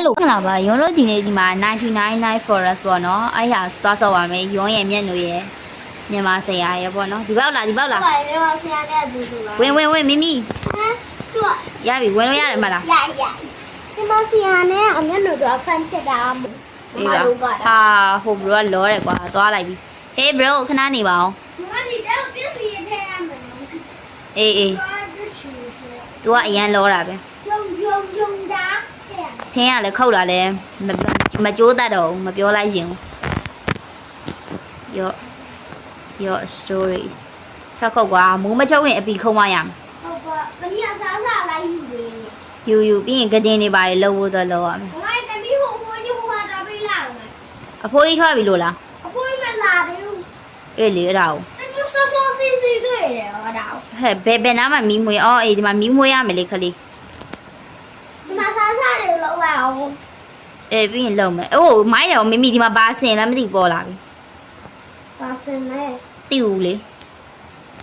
Hello ခလာပါရုံးတို့ဒီနေ့ဒီမှာ999 Forest ပေါ့နော်အဲ့ဟာသွားဆော့ပါမယ်ရုံးရဲ့မျက်နှာရဲ့မြန်မာဆရာရဲ့ပေါ့နော်ဒီဘောက်လားဒီဘောက်လားပါတယ်ပါဆရာနဲ့အတူတူပါဝင်ဝင်ဝင်မိမိဟမ်သူကရပြီဝင်လို့ရတယ်မလားရရဒီမဆရာနဲ့အမျက်နှာတော့ဖန်ဖြစ်တာမို့အေးပါဟာဟိုဘရောလောတယ်ကွာသွားလိုက်ပြီ Hey bro ခဏနေပါအောင်မမဒီတော့ပြည့်စည်ထဲရမယ်အေးအေးသွားကြည့်ချင် तू ကအရန်လောတာပဲဂျုံဂျုံဂျုံ တာတဲ့သင်ကလည်းခုတ်တာလည်းမမကြိုးတတ်တော့ဘူးမပြောလိုက်ရင်ဘူး your your stories ချက်ခုတ်ကွာမိုးမချုပ်ရင်အပီခုံးမရမယ်ဟုတ်ပါမင်းအစားစားလိုက်ယူလေယူယူပြီးရင်ကတင်တွေပါလေလှုပ်ဖို့တော့လှုပ်ရမယ်မမတမီးဟိုဘိုးကြီးဟိုဟာတာပေးလာတယ်အဖိုးကြီးထွက်ပြီလို့လားအဖိုးကြီးမလာသေးဘူးအေးလေအဲ့ဒါကိုအကျဆောဆောစီစီတွေ့တယ်ဟောတာဟဲ့ဘယ်ဘယ်နားမှာမီးမွေးအော်အေးဒီမှာမီးမွေးရမယ်လေခလေး ဒီမှာစားစားတယ်လောက်လာအောင် အေးပြီးရင်လှုပ်မယ်အိုးမိုင်းတယ်မမီဒီမှာဘာစင်လဲမသိပေါ်လာပြီပါစင်နဲ့တိဦးလေ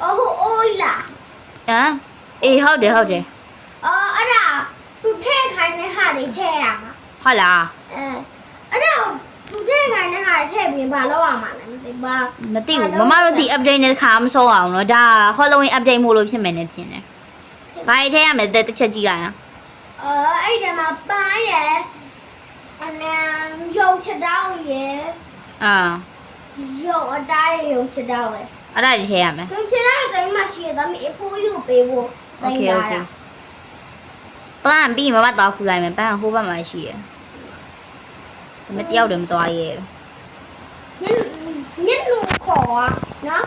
အော်ဟိုအိုးလာဟမ်အေးဟုတ်တယ်ဟုတ်တယ်အော်အဲ့ဒါသူထဲခိုင်းတဲ့ဟာတွေထဲရမှာဟုတ်လားအဲအဲ့ဒါသူထဲခိုင်းတဲ့ဟာတွေထဲပြီးဘာလုပ်ရမှာလဲမသိပါမသိဘူးမမတို့ဒီ update နဲ့ခါမစောအောင်နော်ဒါ Halloween update မို့လို့ဖြစ်မယ်နဲ့ထင်တယ်ဘာတွေထဲရမယ်တစ်ချက်ကြည့်လိုက်အောင်အော်အဲ့ဒါမှာပန်းရယ် အမှန်ရုပ်ချက်တောင်းရယ်အာရုပ်အတိုင်းရုပ်ချက်တောင်းရယ်အဲ့ဒါကြီးထည့်ရမယ်ရုပ်ချက်တောင်းတိုင်းမှာရှိရသမီးအဖိုးရုပ်ပေးဖို့နိုင်ပါလား plan ပြီးမမတော့ခူလိုက်မယ်ပန်းဟိုဘက်မှာရှိရယ်ဒါပေမဲ့တယောက်တည်းမသွားရဲဘူးညညလို့ခေါ်อ่ะနော်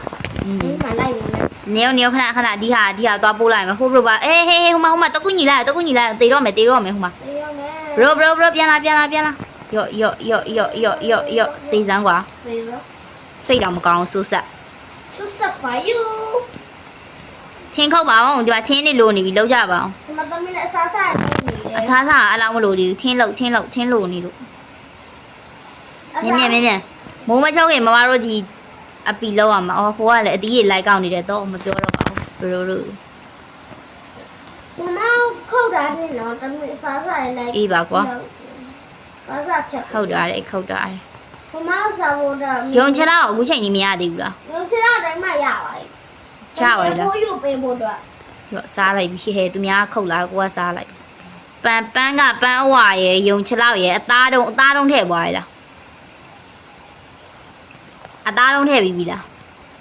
ဒီမှာလိုက်နေမယ်နေရောနေရောခဏခဏဒီဟာဒီဟာသွားပို့လိုက်မယ်ဟိုဘလိုပါအေးဟေးဟိုမှာဟိုမှာတကူညီလိုက်တကူညီလိုက်တေတော့မယ်တေတော့မယ်ဟိုမှာတေတော့မယ် ဘရိုဘရိုဘရိုပြန်လာပြန်လာပြန်လာယော့ယော့ယော့ယော့ယော့ယော့ယော့တေးစမ်းကွာတေးရစိတ်တော့မကောင်းဆိုးဆက်သူစဖိုင်ယူထင်းခုတ်ပါအောင်ဒီမှာထင်းနေလို့နေပြီလောက်ကြပါအောင်ဒီမှာသမီးလည်းအစားစားနေနေတယ်အစားစားအလောင်းမလို့ဒီထင်းလောက်ထင်းလောက်ထင်းလို့နေလို့မြင်မြင်မြင်မြင်မိုးမချုပ်ခင်မမတို့ဒီအပီလောက်အောင်မအော်ဟိုကလည်းအတီးကြီးလိုက်ကောက်နေတယ်တော့မပြောတော့ပါဘူးဘရိုတို့မမ ခုတ်တာနဲ့နော်သမီးအစားစားလိုက်အေးပါကွာစားစားချက်ဟုတ်တာလေခုတ်တာလေမမစားဖို့တော့ယုံချတော့အခုချိန်ကြီးမရသေးဘူးလားယုံချတော့တိုင်းမှရပါပြီချပါလားဘိုးယူပေးဖို့တော့ရော့စားလိုက်ပြီဟဲ့သူများခုတ်လာကိုကစားလိုက်ပန်ပန်းကပန်းအဝရယ်ယုံချလောက်ရယ်အသားတုံးအသားတုံးထည့်သွားရလားအသားတုံးထည့်ပြီးပြီလား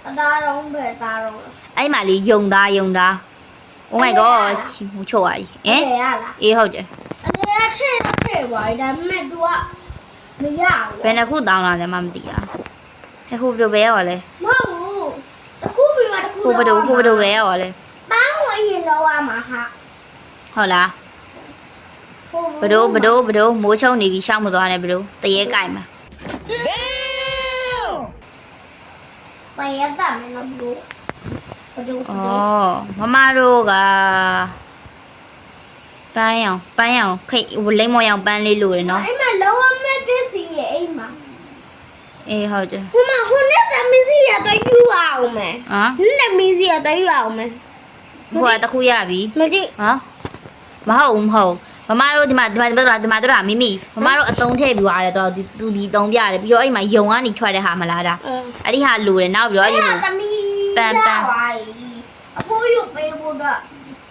အသားတော့ပဲအသားတော့အဲ့မှာလေးယုံသားယုံသား Oh my god ချီမချို့ပါကြီးဟင်ရလားအေးဟုတ်တယ်အနေနဲ့ထည့်တော့ထည့်ပါဒါပေမဲ့ तू ကမရဘူးဘယ်နှခုတောင်းလာလဲမှမသိတာဟဲ့ဟိုဘယ်လိုပဲရောလဲမဟုတ်ဘူးတစ်ခုပြီးမှတစ်ခုဟိုဘယ်လိုဟိုဘယ်လိုပဲရောလဲပန်းဝင်ရင်တော့ရမှာဟာဟုတ်လားဘယ်လိုဘယ်လိုဘယ်လိုမိုးချုံနေပြီရှောက်မသွားနဲ့ဘယ်လိုတရေကြိုက်မှာပယတ်တာမယ်နော်ဘူးဘယ်လို ဩမမတို့ကပန်းရောင်ပန်းရောင်ခိတ်လိမ့်မော်ရောင်ပန်းလေးလို့တယ်နော်အဲ့မှာလောဝမဲ့ပစ္စည်းရဲ့အိမ်မှာအေးဟုတ်တယ်ဟိုမှာဟိုနဲ့သမီးစီရတော့ယူအောင်မယ်ဟမ်ဟင်းသမီးစီရတော့ယူအောင်မယ်ဟိုကတခုရပြီမကြည့်ဟမ်မဟုတ်ဘူးမဟုတ်မမတို့ဒီမှာဒီမှာဒီမှာဒီမှာတို့ကမိမိမမတို့အတုံးထည့်ပြီးသွားတယ်တော့သူဒီတုံးပြတယ်ပြီးတော့အဲ့မှာယုံကနေထွက်တဲ့ဟာမလားဒါအဲ့ဒီဟာလိုတယ်နောက်ပြီးတော့အဲ့ဒီ လိုသမီးအဖိုးယူပေးဖို့တော့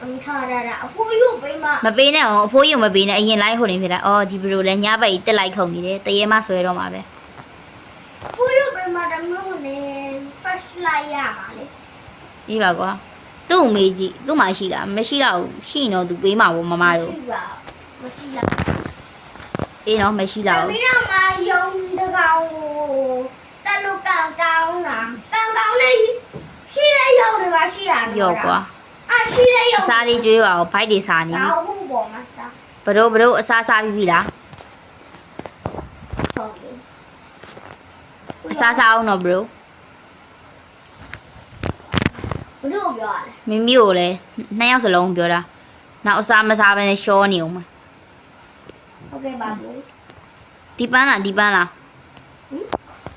အမထားရတာအဖိုးယူပေးမှမပေးနဲ့အောင်အဖိုးရုံမပေးနဲ့အရင်လိုက်ဟိုနေဖြစ်တာအော်ဒီဘလိုလဲညဘက်ကြီးတက်လိုက်ခုန်နေတယ်တရေမဆွဲတော့မှာပဲအဖိုးယူပေးမှတမျိုးနဲ့ fresh light ရပါလေပြီးပါကွာသူ့ကိုမေးကြည့်သူ့မှာရှိလားမရှိတော့ဘူးရှိရင်တော့သူပေးမှာပေါ့မမတို့မရှိပါမရှိလားအေးနော်မရှိတော့တဘူးမီးတော့မှယုံတကောင်တက်လို့ကန်ကောင်းတာကန်ကောင်းလေးရှိတဲ့ယုံတွေပါ ရှိတာရော့ကွာအာရှိတဲ့ယုံအစားလေးကျွေးပါဦးဘိုက်တွေစားနေစာပြီဟုတ်ပေါ်မှာစာဘတို့ဘတို့အစားစားပြီးပြီလားဟုတ်ပြီအစားစားအောင်တော့ဘတို့ဘုတို့ပြောရတယ်မိမိကိုလည်းနှစ်ယောက်စလုံးပြောတာနောက်အစားမစားဘဲနဲ့ရှောနေအောင်မဟုတ်ကဲ့ပါဘူးဒီပန်းလားဒီပန်းလားဟင်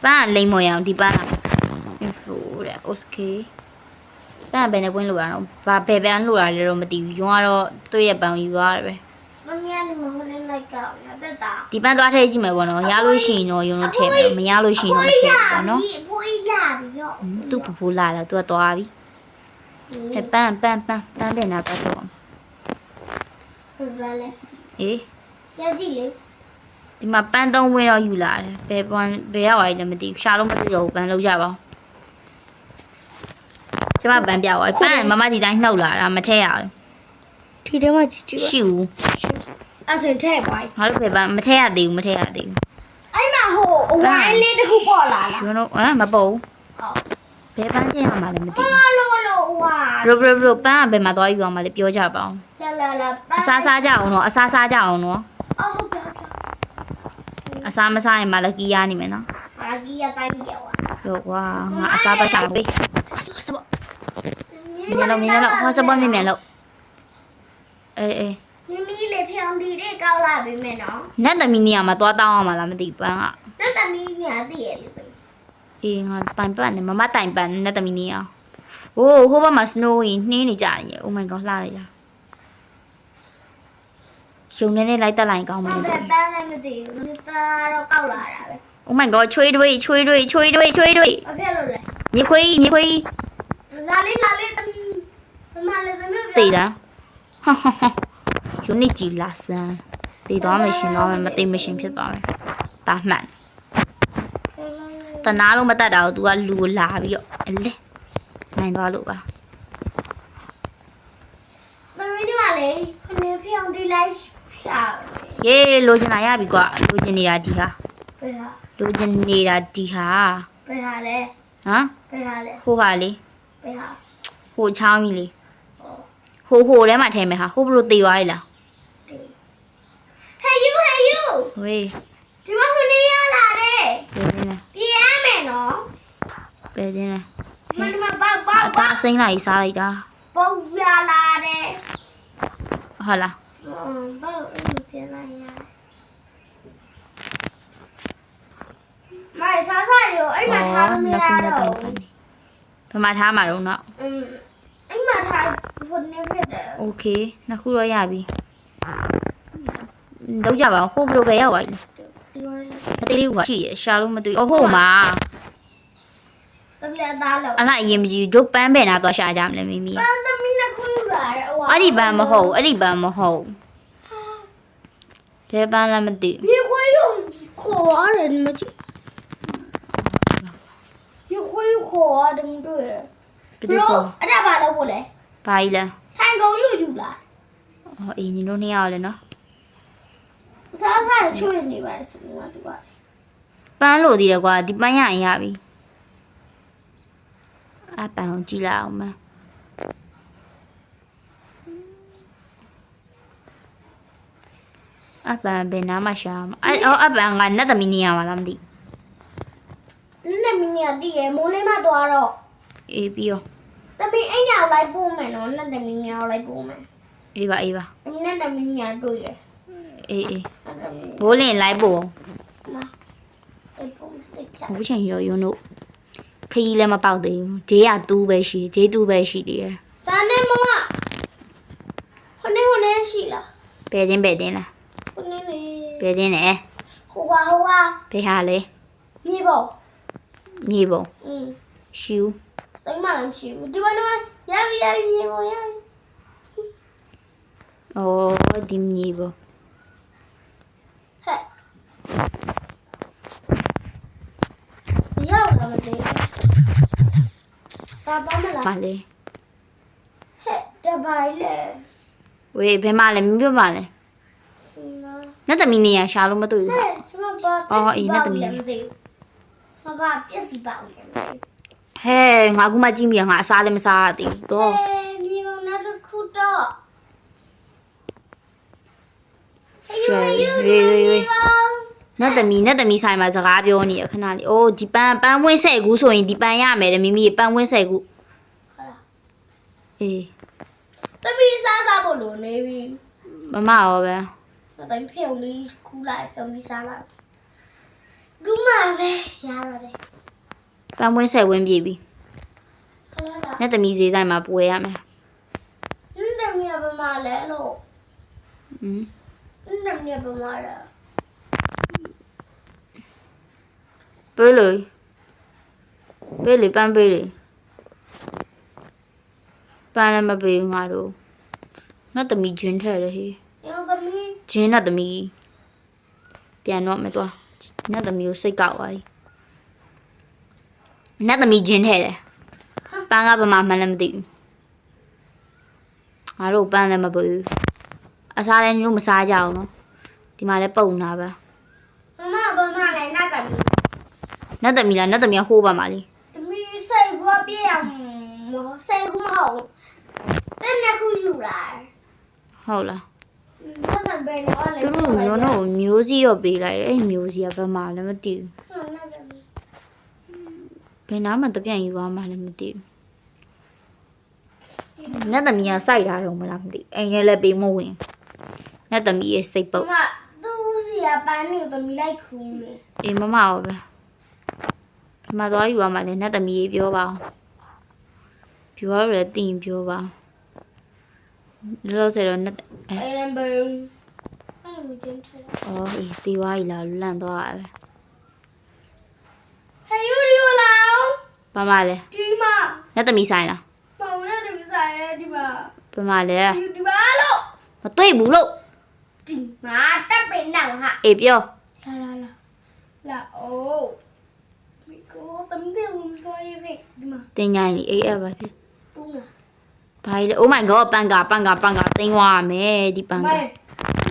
ပန်းကလိမ့်မော်ရအောင်ဒီပန်းလား info တဲ့ okay ပန်းကဘယ်နဲ့ပွင့်လို့ရအောင်ဘာဘယ်ပန်းလို့ရလဲတော့မသိဘူးယုံကတော့တွေ့ရပန်းကိုယူရတယ်ပဲမမီးကနေမဟုတ်နေလိုက်လိုက်ကောင်းရတက်တာဒီပန်းသွားထည့်ကြည့်မယ်ပေါ့နော်ရလို့ရှိရင်တော့ယုံလို့ထည့်မယ်မရလို့ရှိရင်တော့မထည့်ဘူးပေါ့နော်အဖိုးကြီးလာပြီရောဟွန်းသူ့ဖူဖူလာတော့သူကသွားပြီဟဲ့ပန်းပန်းပန်းပန်းပြန်လာတော့တော့ဘယ်လိုလဲအေးရကြည့်လေဒီမှာပန်းသုံးဝင်းတော့ယူလာတယ်ဘယ်ပန်းဘယ်ရောက်သွားလဲမသိဘူးရှာလို့မတွေ့တော့ဘူးပန်းလောက်ကြပါဦး ကျမပန်းပြပါဦးပန်းမမဒီတိုင်းနှုတ်လာတာမထည့်ရဘူးဒီထဲမှာကြည့်ကြည့်ရှိဘူးအစင်ထဲပွိုင်းငါတို့ဘယ်ပန်းမထည့်ရသေးဘူးမထည့်ရသေးဘူးအဲ့မှာဟိုအဝိုင်းလေးတစ်ခုပေါ်လာလားယူတော့ဟမ်မပေါ်ဘူးဟုတ်ဘယ်ပန်းထည့်ရမှာလဲမသိဘူးဟာလို့လို့ဝါဘရိုဘရိုဘရိုပန်းကဘယ်မှာသွားယူအောင်မလဲပြောကြပါဦးလာလာလာအစားစားကြအောင်နော်အစားစားကြအောင်နော်အော်ဟုတ်တယ်ဟုတ်တယ်အစားမစားရင်မလကီရနေမယ်နော်အာကြီးရတိုင်းပြရောပြောကွာငါအစားပတ်ရှာပေးစစပေါ့ မြန်လို့မြန်လို့ဟောစပေါ့မြန်မြန်လို့အေးအေးမမီလေးဖျောင်းဒီလေးကောက်လာပြီမယ်နော်နတ်သမီးနေရာမှာသွားတောင်းအောင်မလားမသိဘူးပန်းကလက်တမီးညာတည့်ရလေအေးငါတိုင်ပတ်နေမမတိုင်ပတ်နေနတ်သမီးနေရာဟိုးဟိုဘက်မှာ snow ရင်နှင်းနေကြတယ် Oh my god လှလိုက်လားရုံနေနဲ့လိုက်တက်လိုက်ကောင်းမဘာလို့ပဲပန်းလည်းမသိဘူးဒီပန်းတော့ကောက်လာတာပဲ Oh my god ချွေးတွေးချွေးတွေးချွေးတွေးချွေးတွေးဘာဖြစ်လို့လဲညီခွေးညီခွေး လာလေးလာလေးတမီးမမလေးသမီးတေးတာဟာဟာဟာယူနစ်ကြီးလာစမ်းတေးသွားမရှင်တော့မတေးမရှင်ဖြစ်သွားမယ်ဒါမှန်တနာလို့မတတ်တာကို तू ကလူကိုလာပြီးတော့အလဲနိုင်သွားလို့ပါသမီးဒီမှာလေခဏဖျောင်းဒီလိုက်ရှာယေးလိုချင်တာရပြီကွာလိုချင်နေတာဒီဟာဘယ်ဟာလိုချင်နေတာဒီဟာဘယ်ဟာလဲဟမ်ဘယ်ဟာလဲဟိုဟာလေဘ ယ်ဟာဟိုချောင်းကြီးလေဟိုဟိုထဲမှာထဲမယ်ဟာဟိုဘလို့တေးသွားရည်လားဟဲ့ယူဟဲ့ယူဝေးဒီမှာခဏရလာတယ်ဘယ်နေလဲပြရမယ်နော်ဘယ်နေလဲဒီမှာဒီမှာပေါက်ပေါက်အသားအစိမ့်လိုက်စားလိုက်တာပေါက်ရလာတယ်ဟုတ်လားပေါက်အဲ့လိုပြန်လာရမိုင်စားစားရောအဲ့မှာထားလို့မရနှစ်ခုနဲ့တော့တိုင်ပတ်နေ ဘယ်မှာထားမှာတော့နော် อืมအဲ့မှာထားဟိုနေဖြစ်တယ် โอเคနှစ်ခုတော့ရပြီလောက်ကြပါဦးဟိုဘလိုပဲရောက်သွားပြီ ဒီမှာ မတေးလေးကရှိရရှာလို့မတွေ့အော်ဟိုမှာ တပလက်သားလို့ အလားအရင်မကြည့်ဒုတ်ပန်းပဲနာသွားရှာကြမလဲမိမိ ပန်းသမီးနှစ်ခုယူလာတယ်ဟို အဲ့ဒီပန်းမဟုတ်ဘူးအဲ့ဒီပန်းမဟုတ်ဘယ်ပန်းလဲမသိဘူး မြေခွေးယူခေါ်ရတယ်မကြည့် ခွေးယူခေါ်ရတယ်မတွေ့ဘယ်ဘသူလို့ခေါ်အဲ့ဒါဘာလို့ပို့လဲဘာကြီးလဲထိုင်ကုန်ယူယူလာအော်အေးညီတို့နှစ်ယောက်လည်းနော်စားစားချွေနေပါဆိုတော့သူကပန်းလို့သေးတယ်ကွာဒီပန်းရရင်ရပြီအပန်းကိုကြည့်လိုက်အောင်မအပန်းဘယ်နားမှာရှာမှာအဲ့အော်အပန်းကနတ်သမီးနေရမှာလားမသိဘူး နည်းမင်းရတည်ရမိုးလေးမသွားတော့အေးပြီးရောတမီးအိညာလိုက်ပို့မယ်နော်နတ်တမီးညာလိုက်ပို့မယ်အေးပါအေးပါအမင်းနဲ့တမီးညာတွေ့ရအေးအေးနတ်တမီးဘိုးလင်လိုက်ဖို့မအဲ့ပုံစိတ်ချဘူးချိန်ရောယွန်းတို့ခရီးလည်းမပေါက်သေးဘူးဂျေးကတူးပဲရှိဂျေးတူးပဲရှိသေးတယ်ဒါနဲ့မမဟိုနေဟိုနေရှိလားဘယ်တင်းဘယ်တင်းလားဟိုနေလေဘယ်တင်းလဲဟိုဟာဟိုဟာဘယ်ဟာလဲမြေပေါ် ညီပုံอืมရှူးတိတ်မှလည်းမရှိဘူးဒီမှာဒီမှာရပြီရပြီမြေပေါ်ရပြီအော်ဒီညီပုံဟဲ့ရောက်လာမသိဘာပါမလားမလေးဟဲ့တပိုင်းလေဝေးဘယ်မှာလဲမပြောပါလဲနော်နတ်သမီးနေရရှာလို့မတွေ့ဟဲ့ဘူးကျမဘာအော်အေးနဲ့တမီးမသိဘူး မဘာပြက်စီပါဦးလေဟဲ့ငါကူမကြည့်မိရငါအစားလည်းမစားရသေးဘူးတော့ဟဲ့မြေပေါ်နောက်တစ်ခုတော့ရွှေရွှေရွှေရွှေနတ်သမီးနတ်သမီးဆိုင်မှာစကားပြောနေရခဏလေးအိုးဒီပန်းပန်းဝင်းဆက်ကူဆိုရင်ဒီပန်းရမယ်တဲ့မိမိပန်းဝင်းဆက်ကူဟုတ်လားအေးတမီးစားစားဖို့လိုနေပြီမမရောပဲ။တိုင်းဖြုံလေးခူးလိုက်ဖြုံလေးစားလိုက်။ ဒီမှာပဲရရတယ်ပန်းဝင်းဆက်ဝင်းပြေးပြီ။ခဏလာနတ်သမီးဈေးဆိုင်မှာပွဲရမယ်။နင်းတယ်မြဘမလဲလို့อืมနနှစ်မြတ်ပမာလားပေးလေပေးလေပန်းပေးလေပန်းလည်းမပေးဘူးငါတို့နောက်သမီးဂျင်းထဲတယ်ဟေးရောသမီးဂျင်းနဲ့သမီးပြန်တော့မယ်သွား နဲ့သမီးကိုစိတ်ကောက်သွားပြီနဲ့သမီးဂျင်းထဲတယ်ပန်းကဘာမှမှန်းလည်းမသိဘူးငါတို့ပန်းလည်းမပေးဘူးအစားလည်းတို့မစားကြအောင်နော်ဒီမှာလည်းပုံနာပဲမမဘာမှလည်းနာသမီးနဲ့သမီးလားနဲ့သမီးကဟိုးပါမှာလေသမီးစိတ်ကပြည့်အောင်မဟုတ်စိတ်ကမဟုတ်တဲ့နှစ်ခုယူလာဟုတ်လား တက်တယ်ဘယ်တော့လဲသူတို့မျိုးတော့မျိုးစီတော့ပေးလိုက်တယ်အဲ့မျိုးစီကဘာမှလည်းမသိဘူးဟုတ်နာသမီးဘယ်နာမှတပြန့်ယူသွားမှလည်းမသိဘူးနဲ့သမီးကစိုက်ထားတော့မလားမသိဘူးအိမ်ထဲလည်းပေးမဝင်နဲ့သမီးရဲ့စိတ်ပုတ်မသူစီကပန်းနေသမီးလိုက်ခူးနေအေးမမရောပဲဒီမှာသွားယူရမှလည်းနဲ့သမီးရေးပြောပါအောင်ပြောရတဲ့တင်ပြောပါ လောလောဆယ်တော့နဲ့အဲအဲ့လမ်းဘုံအဲ့လိုချင်းထဲအော်အေးသေးသွားပြီလားလန့်သွားတာပဲဟဲ့ယူရီလာဘာမှလဲဒီမှာနဲ့သမီးဆိုင်လားမောင်နဲ့ဒီဆိုင်ရဲ့ဒီမှာဘာမှလဲယူဒီမှာလို့မတွေ့ဘူးလို့ဒီမှာတက်ပင်တော့ဟာအေးပြောလာလာလာလာအိုးမိကိုတမီးတဲ့ဝင်တော့ရဲ့ဒီမှာတင်ញိုင်းလीအေးအဲ့ပါဖြစ်တူးမှာ ဘာလဲ Oh my god ပန်ကာပန်ကာပန်ကာတင်းသွားရမယ်ဒီပန်ကာ မိုင်း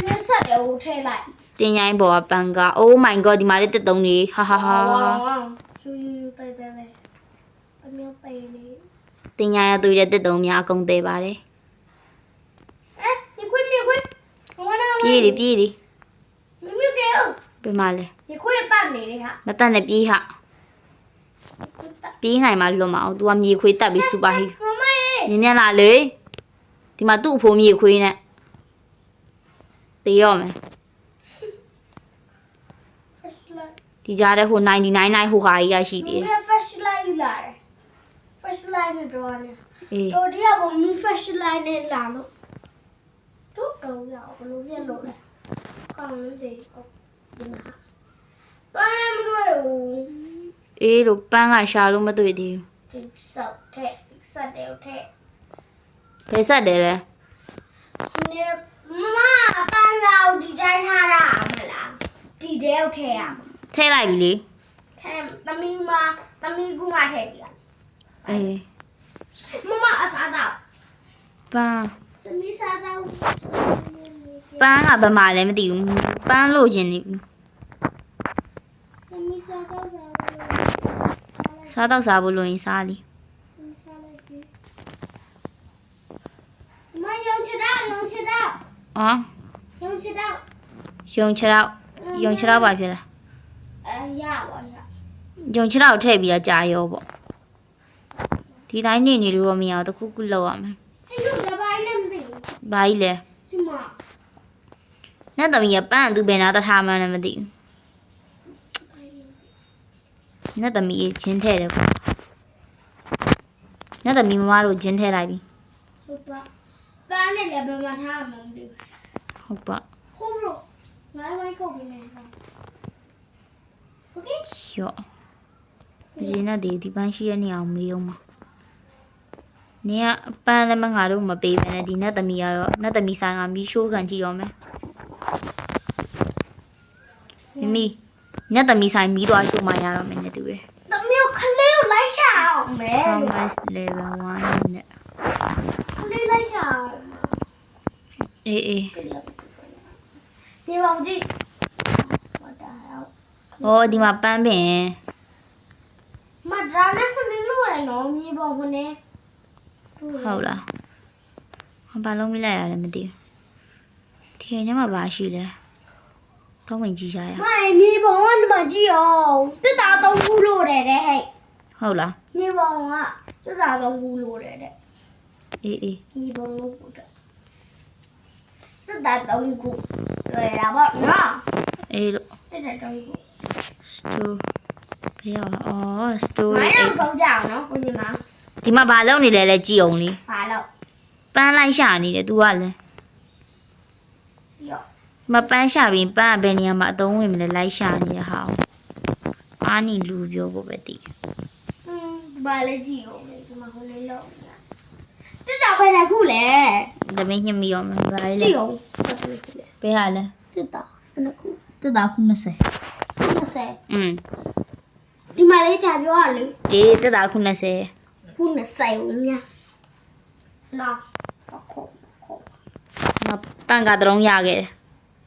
ဒီဆက်တယ်ဟိုထဲလိုက် တင်ញိုင်းပေါ်ကပန်ကာ Oh my god ဒီမှာလေးတက်တုံးနေဟာဟာဟာ ယူယူယူတိုင်တိုင်တိုင်တမီးတိုင်နေ တင်ញိုင်းရသူတဲ့တက်တုံးများအကုန်သေးပါတယ် အဲညခွေးမြခွေးမနာ ပြေးလေပြေးလေ မြမြကဲ ဘယ်မှာလဲ ညခွေးပတ်နေလေဟာ မတက်နဲ့ပြေးဟာပြေးနိုင်မှလွတ်မအောင် तू ကမြေခွေးတက်ပြီးစူပါဟီ မမရေမြင်မြန်လာလေဒီမှာသူ့အဖိုးမြေခွေးနဲ့တေးရောမယ် flashlight ဒီကြားထဲဟို99နိုင်ဟိုဟာကြီးရရှိသေးတယ်မ flashlight ယူလာတယ် flashlight နဲ့တော့နေအေးတို့ဒီကဘုံ flashlight နဲ့လာလို့တို့တော့ရအောင်ဘလို့ပြလို့လဲကောင်းလို့ဒီဒီမှာဘာလဲမတွေ့ဘူးအေးလို့ပန်းကရှာလို့မတွေ့သေးဘူးဒီစောက်တဲ့ဆက်တယ်တဲ့ ဘယ်ဆက်တယ်လဲနေမမပန်းကောင်ဒီတိုင်းထားတာမလားဒီတဲုတ်ထဲရမှာထဲလိုက်ပြီလေထဲသမီးမသမီးကူမထဲပြီလားအေးမမအစားတော့ပန်းသမီးစားတော့ပန်းကဘာမှလည်းမသိဘူးပန်းလို့ခြင်းနေပြီသမီးစားတော့စားစားတော့စားဖို့လို့ရင်စားလीစားလိုက်ပြီမယုံချတော့ယုံ ချတော့အော်ယုံချတော့ယုံချတော့ယုံချတော့ပါဖြစ်လားအဲရပါရယုံချတော့ထည့်ပြီးတော့ကြာရောပေါ့ဒီတိုင်းနေနေလို့တော့မရအောင်တစ်ခုခုလောက်ရမယ်အဲ့လိုတပိုင်းနဲ့မသိဘူးဘာကြီးလဲဒီမှာနဲ့သမီးကပန်းသူဘယ်နာတထားမှန်းလည်းမသိဘူးနဲ့သမီးချင်းထဲတယ်ကွာနဲ့သမီးမမတို့ချင်းထဲလိုက်ပြီဟုတ်ပါ ပန်းနဲ့လည်းဘယ်မှာထားမှမသိဘူး ဟုတ်ပါ ဟုတ်လို့ငါးဝိုင်းခုတ်ပြီးနေတော့โอเค ရော့အရင်ကဒီဒီပန်းရှိရနေအောင်မေးအောင်ပါနေကပန်းလည်းမငါတို့မပေးဘဲနဲ့ဒီနဲ့သမီးကတော့နဲ့သမီးဆိုင်ကမီးရှိုးခံကြည့်ရောမယ်မမီနဲ့သမီးဆိုင်မီးသွားရှိုးမှရတော့မယ်နဲ့တူတယ် သမီးကိုခလေးကိုလိုက်ရှာအောင်မယ်လို့ Promise level 1နဲ့ ခလေးလိုက်ရှာအောင် အေးအေးဒီပေါင်ကြည့်မတားဟောဒီမှာပန်းပင်မတားနဲ့ခလေးလို့ရနော်မြေပေါင်ခနဲ့ဟုတ်လားဟောဘာလုံးမိလိုက်ရတယ်မသိဘူးဒီညမှာဘာရှိလဲတော့ဝင်ကြည့်ကြရအောင်မိုင်မြေပေါင်ကဒီမှာကြည့်အောင်တစ်တာသုံးခုလို့တယ်တဲ့ဟဲ့ဟုတ်လားမြေပေါင်ကတစ်တာသုံးခုလို့တယ်တဲ့အေးအေးမြေပေါင်လို့ပို့တယ် တစ်တာသုံးခုလွယ်တာပေါ့နော် အေးလို့ တစ်တာသုံးခု store ဘယ်ရောက်လဲအော် store မို လေး င်းအောင်ကောင်းကြအောင်နော်ကိုကြီးမ ဒီမှာဘာလုပ်နေလဲလဲကြည့်အောင်လေ ပါတော့ ပန်းလိုက်ရှာနေတယ် तू ကလည်း ရော့ မပန်းရှာပြီးပန်းကဘယ်နေရာမှာအသုံးဝင်မလဲလိုက်ရှာနေတဲ့ဟာကိုအားနီလူပြောဖို့ပဲတည် อืมဘာလဲကြည့်အောင်လေဒီမှာဟိုလေးလောက်နေ တာတက်တာပဲလေခုလေသမီးညှမီရောမဘာလဲကြည့်အောင်တက်တာခုလေဘယ်ဟာလဲတက်တာဘယ်နှခုတက်တာခု20 20อืมဒီမှာလေးဒါပြောရလေအေးတက်တာခု20ခု20ဦးမြလာအခုအခုမပန်းကတရုံးရခဲ့တယ်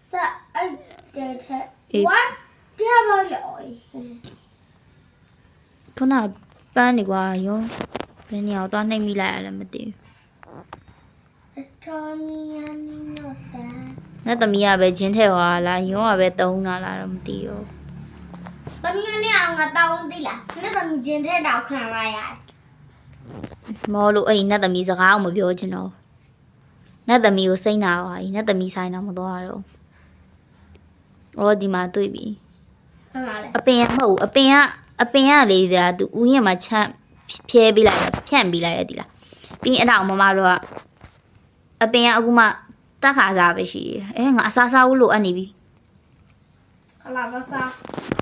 စအဲ့တဲ့တဲ့အေး what တရားပါလေအိုးခုနပန်းနေကွာရောဘယ်နေရာကိုသွားနှိပ်မိလိုက်ရလဲမသိဘူး Atomiano sta ငါသမီးကပဲဂျင်းထဲသွားလားရောကပဲတုံးလာလားတော့မသိဘူးတမီးနဲ့အောင်ငါတောင်းသိလားနဲ့တမီးကျင်တဲ့တောက်ခံလာရတယ်မောလို့အဲ့ဒီနတ်သမီးစကားကိုမပြောချင်တော့ဘူးနတ်သမီးကိုစိတ်နာပါ E နတ်သမီးဆိုင်တော့မသွားရတော့ဘူးအော်ဒီမှာတွေ့ပြီဟုတ်လားလေအပင်ကမဟုတ်ဘူးအပင်ကအပင်ကလေဒီလားသူဥယျာဉ်မှာချမ်းဖြဲပေးလိုက်တယ်ဖြန့်ပေးလိုက်တယ်ဒီလားပြီးရင်အဲ့ဒါကိုမမတို့က အပင်ကအခုမှတက်ခါစားပဲရှိတယ်အဲငါအစားစားဖို့လိုအပ်နေပြီဟလာပါစား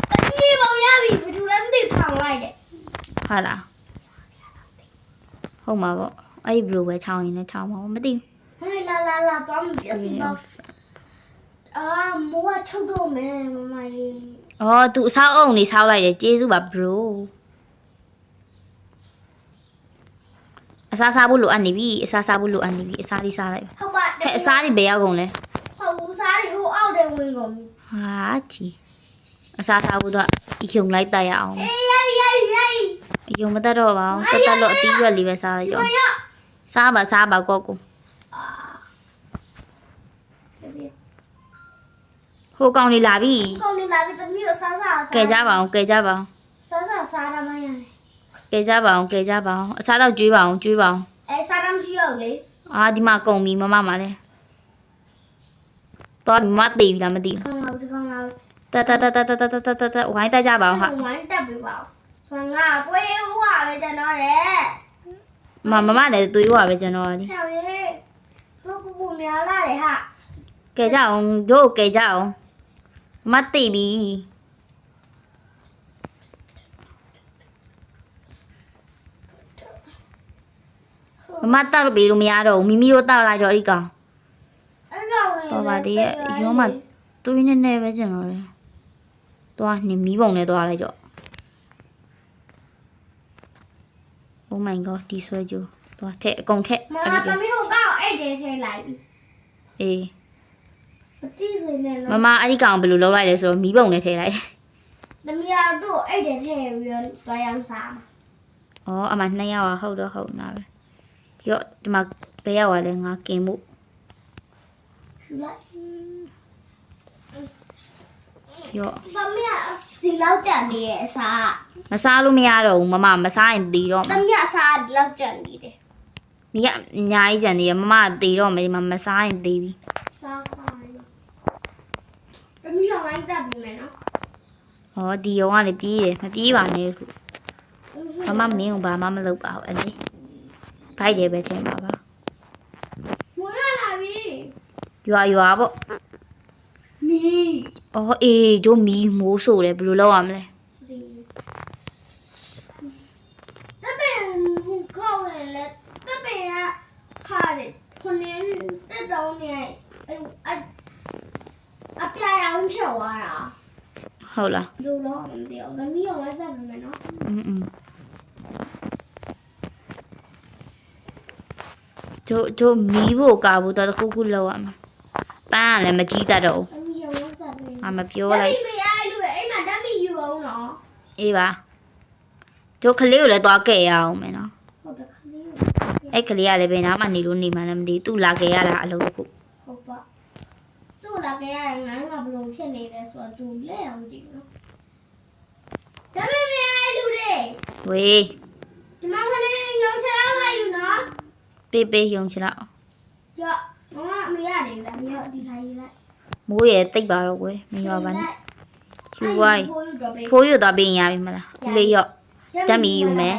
တမီးပေါ်ရပြီဘယ်သူလဲမသိထောင်လိုက်တယ်ဟုတ်လားဟုတ်မှာပေါ့အဲ့ဒီဘလိုပဲချောင်းရင်လည်းချောင်းမှာပေါ့မသိဘူးဟဲ့လာလာလာတော့မပြစီပေါ့အာမိုးကချုပ်တော့မယ်မမလေးအော်သူအဆောက်အုံနေဆောက်လိုက်တယ်ကျေးဇူးပါ bro အစားစားဖို့လိုအပ်နေပြီအစားစားဖို့လိုအပ်နေပြီအစားလေးစားလိုက်ပါဟုတ်ပါဟဲ့အစားတွေဘယ်ရောက်ကုန်လဲဟုတ်ဘူးစားတွေဟိုအောက်တယ်ဝင်ကုန်ပြီဟာကြီးအစားစားဖို့တော့ယုံလိုက်တက်ရအောင်အေးရိုက်ရိုက်ရိုက်ယုံမတက်တော့ပါဘူးတက်တက်လို့အတီးရွက်လေးပဲစားလိုက်ကြမအောင်ရစားပါစားပါကောကိုအာဟိုကောင်လေးလာပြီကောင်းနေလာပြီတမီးကိုစားစားစားကဲကြပါအောင်ကဲကြပါအောင်စားစားစားရမှရတယ် ကဲကြပါအောင်ကဲကြပါအောင်အစားတော့ကျွေးပါအောင်ကျွေးပါအောင်အဲစားရမရှိတော့လေအာဒီမှာကုန်ပြီမမမလည်းတော့မမတေးပြီလားမသိဘူးကောင်းလာပြီကောင်းလာပြီတက်တက်တက်တက်တက်တက်တက်တက်တက်ဝိုင်းတက်ကြပါအောင်ဟာဝိုင်းတက်ပြီပါဆိုငါပွေးဟွာပဲကျွန်တော်တဲ့မမမလည်းသွေးရွာပဲကျွန်တော်လေဟဲ့ရေတို့ပူပူများလာတယ်ဟာကဲကြအောင်တို့ကဲကြအောင်မတေးပြီ မမတောက်လို့ပေးလို့မရတော့ဘူးမိမိတို့တောက်လိုက်တော့အဲ့ဒီကောင်အဲ့ကောင်တော်ပါသေးရဲ့ရောမသွေးနဲ့နဲ့ပဲကျွန်တော်လေသွားနေမီးပုံနဲ့သွားလိုက်ကြော့ Oh my god ဒီဆွဲကြိုးသွားထက်အကုန်ထက်မအဲ့မဒီတမီးကိုကောက်အဲ့တဲထဲလိုက်ပြီအေးမတိစေနဲ့မနော်မအဲ့ဒီကောင်ဘယ်လိုလုပ်လိုက်လဲဆိုတော့မီးပုံနဲ့ထည့်လိုက်တမီးကတော့အဲ့တဲထဲပြီးတော့သွားရမ်းစား။အော်အမနှစ်ယောက်อ่ะဟုတ်တော့ဟုတ်နာပဲ။ ရော့ဒီမှာဘယ်ရောက် ਆ လဲငါกินမှု ယူလိုက် ရော့ တမီးကဒီလောက်ကြံနေရဲ့အစား မစားလို့မရတော့ဘူးမမမစားရင်တီးတော့ တ မှာ မီးကအစားဒီလောက်ကြံနေတယ် မိကအညာကြီးကြံနေရမမတီးတော့မယ်ဒီမှာမစားရင်တီးပြီ စားစားနေတမီးကဝိုင်းတက်ပြီမယ်နော် ။အော်ဒီရောကလည်းပြေးတယ်မပြေးပါနဲ့ခုမမမင်းကဘာမှမလုပ်ပါဘူးအဲ့လေ။ ဘိုက်တယ်ပဲထင်ပါပါ မွေးလာပြီ ။ရွာရွာပေါ့ မီး ။အော်အေးကျိုးမီးမိုးဆိုတယ်ဘယ်လိုလုပ်ရမလဲ ဒီတပင်ဟိုကောက်ရလေတပင်ကခါတယ်ခုနေတက်တော့နေအဲ့အအပြာရောင်ဖြော်သွားတာ ။ဟုတ်လား လူတော့မသိဘူးသမီးရောလည်းဆက်ပြီမယ်နော် ။อืมอื มကျိုးကျိုးမီးဖို့ကာဖို့တော့တစ်ခုခုလုပ်ရမှာ။ပန်းကလည်းမကြီးတတ်တော့ဘူးသမီးရောလည်းဆက်ပြီ။အမပြောလိုက်သမီးမရလူအိမ်မှာတမီယူအောင်နော်အေးပါကျိုးကလေးကိုလည်းသွားကဲရအောင်မယ်နော်ဟုတ်တယ်ခလေးအဲ့ကလေးကလည်းဘယ်နားမှနေလို့နေမှလည်းမသိဘူးသူလာကဲရတာအလုပ်တစ်ခုဟုတ်ပါသူ့လာကြရတယ်ငါကဘလို့ဖြစ်နေလဲဆိုတော့သူလက်အောင်ကြည့်နော်တမီးမရလူတွေဝေးဒီမှာခလေးရုံချလာလိုက်ယူနော် ပေးပေးယုံချတော့ကြော့မမမရတယ်လားမရဒီခိုင်းလိုက်မိုးရတိတ်ပါတော့ကွယ်မရောပါနဲ့ယူဝိုင်းဖိုးယူတော့ပေးဖိုးရသွားပေးရင်ရပြီမလားဦးလေးရော့တက်မီယူမယ်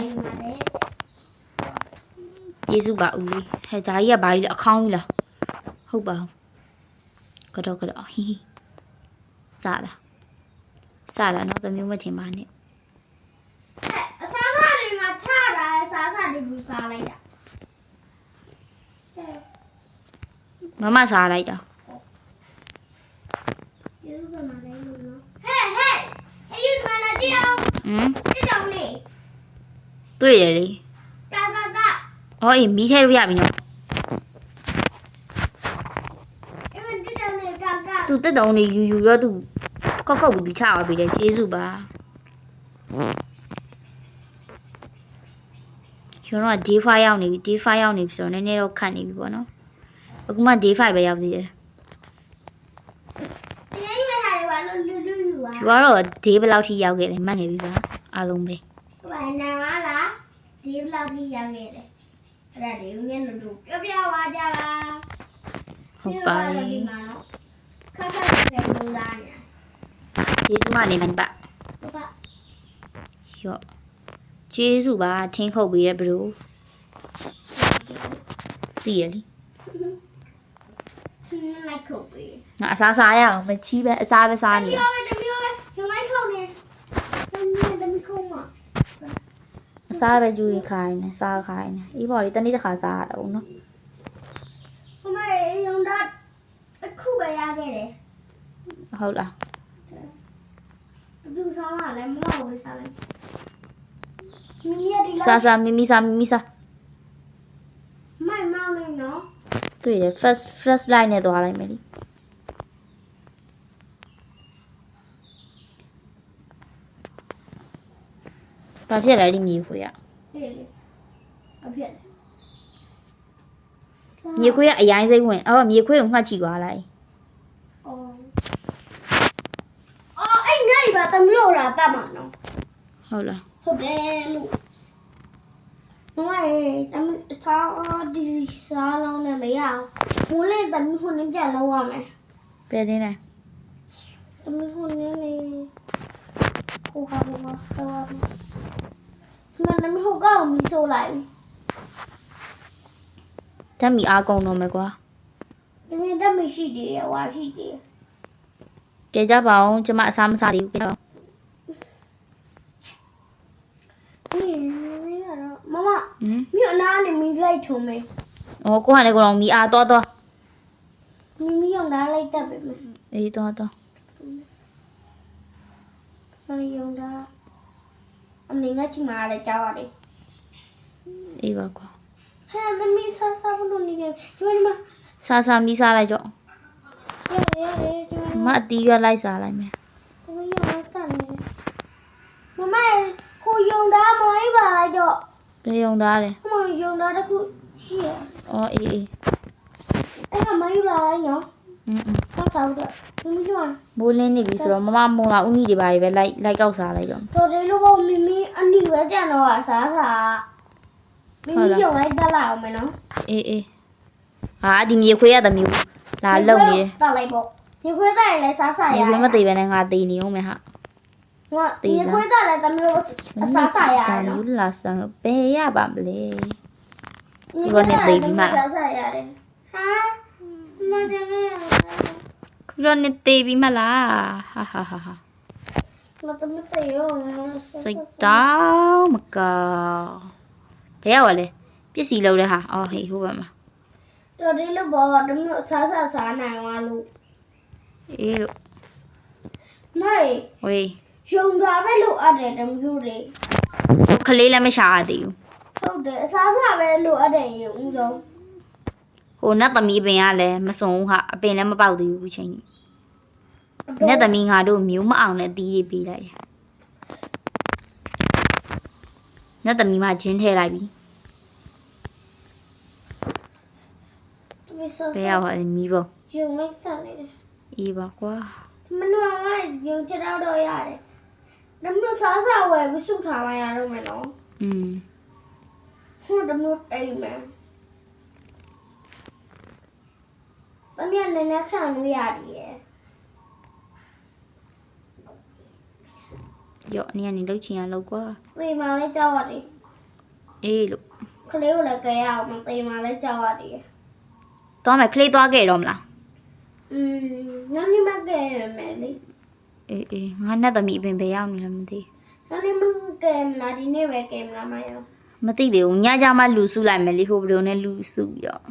ကျေးဇူးပါဦးလေးဟဲ့ဂျာကြီးကဘာကြီးလဲအခေါင်းကြီးလားဟုတ်ပါဘူးကကတော့ကတော့ဟီဟီစားတာစားတာတော့တမျိုးမထင်ပါနဲ့အစားစားတွေငါချတာအစားစားတွေဘူးစားလိုက်တာဟဲ့ မမစားလိုက်တာကျေးဇူးတင်ပါတယ်လို့နော်ဟဲ့ဟဲ့အဲ့ဒီမှာလာကြည့်အောင်ဟမ်ဒီတောင်လေးတွေ့ရလေကာကာကဟောအေးမီးထဲလို့ရပြီနော်အဲ့မဒီတောင်လေးကာကာသူတက်တုံးနေယူယူတော့သူခောက်ခောက်ပြီးသူချသွားပြီလေကျေးဇူးပါကျွန်တော်က J5 ရောက်နေပြီ J5 ရောက်နေပြီဆိုတော့နည်းနည်းတော့ခတ်နေပြီပေါ့နော် အခုမှ J5 ပဲရောက်သေးတယ်တရားကြီးမဲ့ဟာတွေပါလို့လူလူယူပါဒီကတော့ J ဘယ်လောက်ထိရောက်ခဲ့လဲမှတ်နေပြီပါအားလုံးပဲဘာနာမလားဒီဘလောက်ထိရောက်ခဲ့တယ်အဲ့ဒါတွေမျက်နှာတို့ပြောပြပါကြပါဟုတ်ပါတဒီယ်မှာနော်ခက်ခက်ခဲခဲလုံးသားညာကျေးဇူးမနေနိုင်ပါဟုတ်ကဲ့ရော့ကျေးဇူးပါထင်းခုတ်ပြီးတဲ့ဘလို့သိရလी သူလိုက်ခုတ်ပေးငါအစားစားရအောင်မချီးပဲအစားပဲစားနေတမျိုးပဲတမျိုးပဲရုံလိုက်ခုတ်နေတမျိုးတမျိုးခုတ်မှာအစားပဲကြူရင်ခိုင်းနေစားခိုင်းနေအေးပေါ်လေတနေ့တစ်ခါစားရတော့နော်ဟိုမေရုံတော့အခုပဲရခဲ့တယ်ဟုတ်လားဘူးစားမှလည်းမမဝေးစားလိုက်မင်းရဒီစားစားမိမိစားမိမိစား မိုင်မောင်းနေနော် တွေ့တယ် first first line နဲ့သွားလိုက်မယ်လीဘာဖြစ်လဲဒီမြေခွေရဟေးလေအပြက်မြေခွေရအရင်စိတ်ဝင်အော်မြေခွေကိုငှက်ချီသွားလိုက်အော်အော်အဲ့နိုင်ပါတမျိုးလာတတ်မှာနော်ဟုတ်လားဟုတ်တယ်လို့ မမရေတမစားဒီစားလုံးနဲ့မရအောင်မိုးလေးတမခုန်ပြလောက်ရမယ်ပြည့်တင်းနေတမခုန်နေလေဟိုဟာဟိုဟာဟိုဟာမနမဟိုကောင်မီဆိုလိုက်ဓာတ်မီအားကုန်တော့မယ်ကွာဒီမြတ်မရှိသေးရဝါရှိသေးကြဲကြပါအောင်ကျမအစားမစားသေးဘူးကြပါဦးဒီနေရတော့ မမဟမ်မြို့နာနေမိလိုက်ထုံမေ။အော်ကိုကလည်းကိုတော့မီအားတော့တော့မိမိရောက်နာလိုက်တတ်ပဲမအေးတော့တော့မရောက်တာအမင်းငါချီမာလည်းကြောက်ရတယ်အေးပါကွာဟဲ့သမီးဆာဆာဘလို့နေနေဒီမှာ။စားစားမီစားလိုက်ကြော့ရရရဒီ။မမှာအတီးရွက်လိုက်စားလိုက်မယ်သမီးရောက်တတ်နေမမဟိုယုံတာမအိပါလိုက်တော့။ ဘေးုံသားလေ ဟိုယုံတာတခုရှိရ ။အော်အေးအေး အဲ့ကမယူလာလိုက်နော် ။อืมอืม တော့စားတော့သမီးတို့ မိုးလင်းနေပြီဆိုတော့မမမုံလာဦးကြီးတွေပါပဲလိုက်လိုက်ကောက်စားလိုက်ကြော့ တော်တယ်လို့ပေါ့မိမိအနီပဲကြံတော့အစားစားမိမိယုံလိုက်တက်လာအောင်မယ်နော် ။အေးအေး။ဟာဒီမြေခွေးရတဲ့မျိုးလာလုံနေတယ် တက်လိုက်ပေါ့မြေခွေးတက်ရင်လည်းစားစား ။ ရ မြေခွေးမသေးပဲနဲ့ငါသေးနေအောင်မယ်ဟာ ငါမြေခွေးတက်လည်းသမီးတို့အစားစားရကံနော်ယူလာဆန်လို့ဘယ်ရပါမလဲဒီလိုနဲ့သိပြီးမှစားစားရတယ်ဟာမကြငယ်။ခုတော့နေသေးပြီမလား။ဟာဟာဟာဟာမတမတေရောစိတ်တောင်းမကောင်းဘယ်ရောက်လဲပစ္စည်းလုံးလဲဟာအော်ဟေးဟိုဘက်မှာတော်တယ်လို့ပေါ့တမျိုးစားစားစားနိုင်သွားလို့အေးလို့မိုင်ဝေး ယုံတာပဲလို့အပ်တယ်တမျိုးတွေခလေးလည်းမရှာရသေးဘူးဟုတ်တယ်အစားစားပဲလို့အပ်တယ်ရင်ဦးဆုံးဟိုနတ်သမီးပင်ကလည်းမစုံဘူးဟာအပင်လည်းမပေါက်သေးဘူးခုချိန်ကြီးနတ်သမီးငါတို့မျိုးမအောင်နဲ့အသီးတွေပေးလိုက်တယ်နတ်သမီးမဂျင်းထဲလိုက်ပြီတမီးစားဘယ်ရောက်ဟာမီးပုံယုံလိုက်တတ်နေတယ်အေးပါကွာ မနွားမယုံချတော့တော့ရတယ် တမျိုးစားစားဝယ်ပြီးစုထားမှရတော့မယ်နော် อืม ဟိုတမျိုးတိတ်မယ်တမီးနည်းနည်းခံလို့ရတယ် ရော့အနေကနေလှုပ်ချင်ရလှုပ်ကွာ သေမှလည်းကြောက်ရတယ် အေးလို့ ခလေးကိုလည်းကြရအောင်သေမှလည်းကြောက်ရတယ် သွားမယ်ခလေးသွားခဲ့တော့မလား อืมงั้นนี่มาแกมမယ်လေ အေးအေးငါနဲ့သမီးအပင်ဘယ်ရောက်နေလဲမသိဒါပေမဲ့ကင်မရာဒီနေ့ပဲကင်မရာမရောမသိသေးဘူးညကြမှလူစုလိုက်မယ်လေဟိုဘလိုနဲ့လူစုပြီးတော့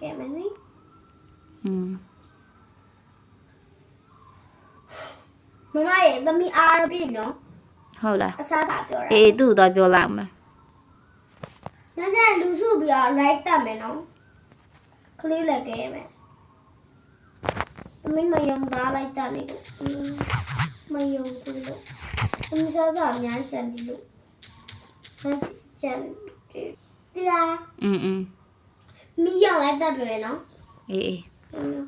ကင်မရာอืมမမရဲ့သမီးအားပြည့်နော်ဟုတ်လားအစားစားပြောတာအေးသူ့တော့ပြောလိုက်မယ်ညကြလူစုပြီးတော့ right တက်မယ်နော်ခလေးလက်ကဲမယ် သမီးမယုံသားလိုက်တက်နေလို့อืมမယုံဘူးလို့သမီးစားစားအများကြီးကြံဒီလို့ဟမ်ကြံဒီဒီလား อืมอืม မီးရောင်လိုက်တက်ပြီနော် အေးအေး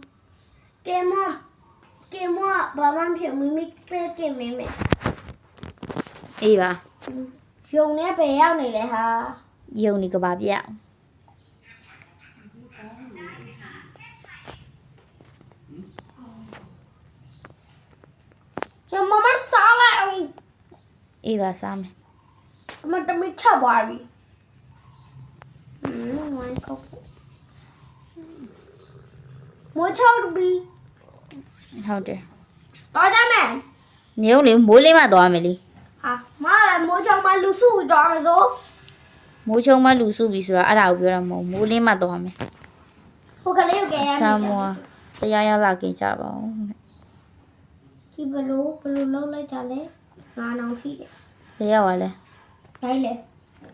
ကဲမကဲမဘာမှမဖြစ်မိမိပဲကင်မင်းမယ် အေးပါ ယုံနဲ့ပဲရောက်နေလဲဟာ ယုံနေကဘာပြောက် အေးပါစားမယ်အမတမီချက်သွားပြီဟင်းဝိုင်းကောက်မချောက်ပြီဟုတ်တယ်တော်ကြမယ်နေဦးလေမိုးလေးမှသွားမယ်လေဟာမမိုးချောက်မှလူစုပြီးတော့မစိုးမိုးချုံမှလူစုပြီဆိုတော့အဲ့ဒါကိုပြောတာမဟုတ်မိုးလေးမှသွားမယ်ဟိုကလေးကိုကဲရဆာမွာတရားရလာခင်ကြပါဦးဒီဘလို့ဘလို့လုံးလိုက်တာလဲ ငါနောင်ထိတယ်ဘယ်ရောက်သွားလဲနိုင်လေ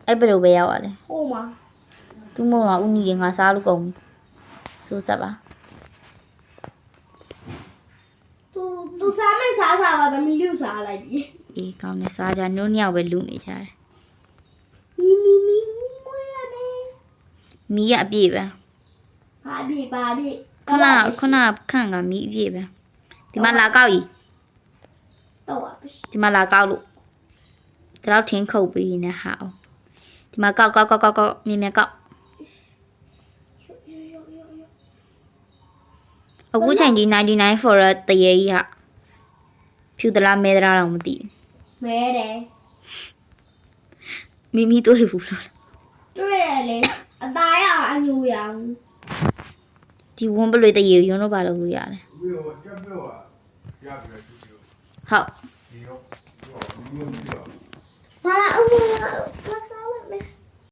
အဲ့ဘယ်လိုပဲရောက်သွားလဲဟိုမှာသူမုံတော့ဦးနီတွေငါစားလို့ကုန်ပြီစိုးဆက်ပါသူသူစားမဲ့စားစားပါသမီးလူစားလိုက်ပြီအေးကောင်းတယ်စားကြနိုးနှစ်ယောက်ပဲလူနေကြတယ်မီမီမီမီမွေးရမယ်မီးရအပြည့်ပဲဘာပြေဘာပြေခုနခုနခန့်ကမီးအပြည့်ပဲဒီမှာလာကောက်ကြီး တော့ပါဒီမှာလာကောက်လို့ဒီလောက်ထင်းခုတ်ပြီးနေဟာအောင်ဒီမှာကောက်ကောက်ကောက်ကောက်ကောက်မြင်မြင်ကောက်အခုချိန်ဒီ99 for တရေကြီးဟာဖြူသလားမဲသလားတော့မသိဘူးမဲတယ်မိမိတွေ့ဘူးလားတွေ့ရလေအသားရအညူရောင်ဒီဝန်းပလွေတရေရုံတော့ပါလို့လို့ရတယ် 好。